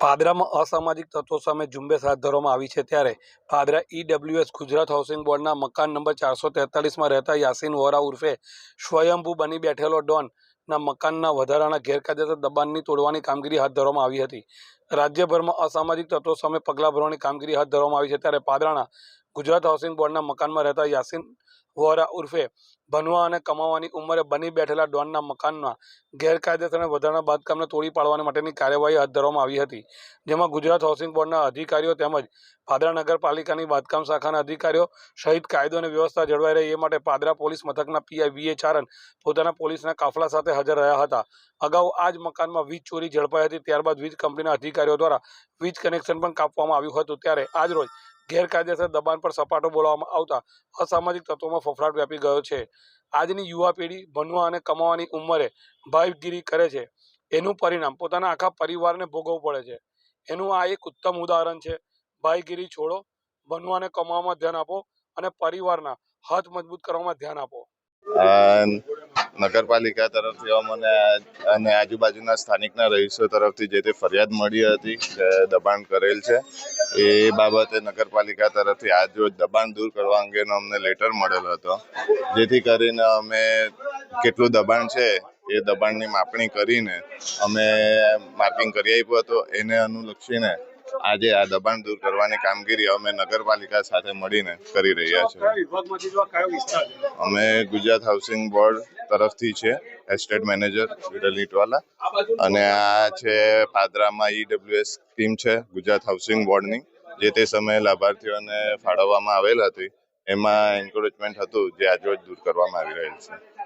પાદરામાં અસામાજિક તત્વો સામે ઝુંબેશ હાથ ધરવામાં આવી છે ત્યારે પાદરા ઈડબ્લ્યુએસ ગુજરાત હાઉસિંગ બોર્ડના મકાન નંબર ચારસો તેતાલીસમાં રહેતા યાસીન વોરા ઉર્ફે સ્વયંભૂ બની બેઠેલો ડોન ના મકાનના વધારાના ગેરકાયદેસર દબાણની તોડવાની કામગીરી હાથ ધરવામાં આવી હતી. રાજ્યભરમાં અસામાજિક તત્વો સામે પગલાં ભરવાની કામગીરી હાથ ધરવામાં આવી છે ત્યારે પાદરાના ગુજરાત હાઉસિંગ બોર્ડના મકાનમાં રહેતા યાસીન વોરા ઉર્ફે બનવા અને કમાવાની ઉંમરે બની બેઠેલા ડોનના મકાનમાં ગેરકાયદેસર અને વધારાના બાંધકામને તોડી પાડવા માટેની કાર્યવાહી હાથ ધરવામાં આવી હતી, જેમાં ગુજરાત હાઉસિંગ બોર્ડના અધિકારીઓ તેમજ પાદરા નગરપાલિકાની બાંધકામ શાખાના અધિકારીઓ સહિત કાયદો અને વ્યવસ્થા જળવાઈ રહે એ માટે પાદરા પોલીસ મથકના પીઆઈ વીએ ચારણ પોતાના પોલીસના કાફલા સાથે હાજર રહ્યા હતા. અગાઉ આ જ મકાનમાં વીજ ચોરી ઝડપાઈ હતી, ત્યારબાદ વીજ કંપનીના અધિકારીઓ દ્વારા વીજ કનેક્શન પણ કાપવામાં આવ્યું હતું, ત્યારે આજરોજ ગેરકાયદેસર દબાણ પર સપાટો બોલાવવામાં આવતા અસામાજિક તત્વોમાં ફફડાટ વ્યાપી ગયો છે. આજની યુવા પેઢી ભણવા અને કમાવાની ઉંમરે ભાઈગીરી કરે છે. એનું પરિણામ પોતાના આખા પરિવારને ભોગવવું પડે છે. એનું આ એક ઉત્તમ ઉદાહરણ છે. ભાઈગીરી છોડો, ભણવા અને કમાવામાં ધ્યાન આપો અને પરિવારના હાથ મજબૂત કરવામાં ધ્યાન આપો. નગરપાલિકા તરફથી અમને અને આજુબાજુના સ્થાનિકના રહીશો તરફથી જે તે ફરિયાદ મળી હતી દબાણ કરેલ છે. એ બાબતે નગરપાલિકા તરફથી આજ રોજ દબાણ દૂર કરવા અંગેનો અમને લેટર મળેલો હતો. જેથી કરીને અમે કેટલું દબાણ છે એ દબાણની માપણી કરીને અમે માર્કિંગ કરી આપ્યું હતું. એને અનુલક્ષીને આજે આ દબાણ દૂર કરવાની કામગીરી અમે નગરપાલિકા સાથે મળીને કરી રહ્યા છીએ. અમે ગુજરાત હાઉસિંગ બોર્ડ તરફથી છે એસ્ટેટ મેનેજર વિરલ અને આ છે પાદરામાં ઈડબ્લ્યુએસ સ્કીમ છે, ગુજરાત હાઉસિંગ બોર્ડની જે તે સમયે લાભાર્થીઓને ફાળવવામાં આવેલ હતી. એમાં એન્કરેજમેન્ટ હતું, જે આજરોજ દૂર કરવામાં આવી રહેલ છે.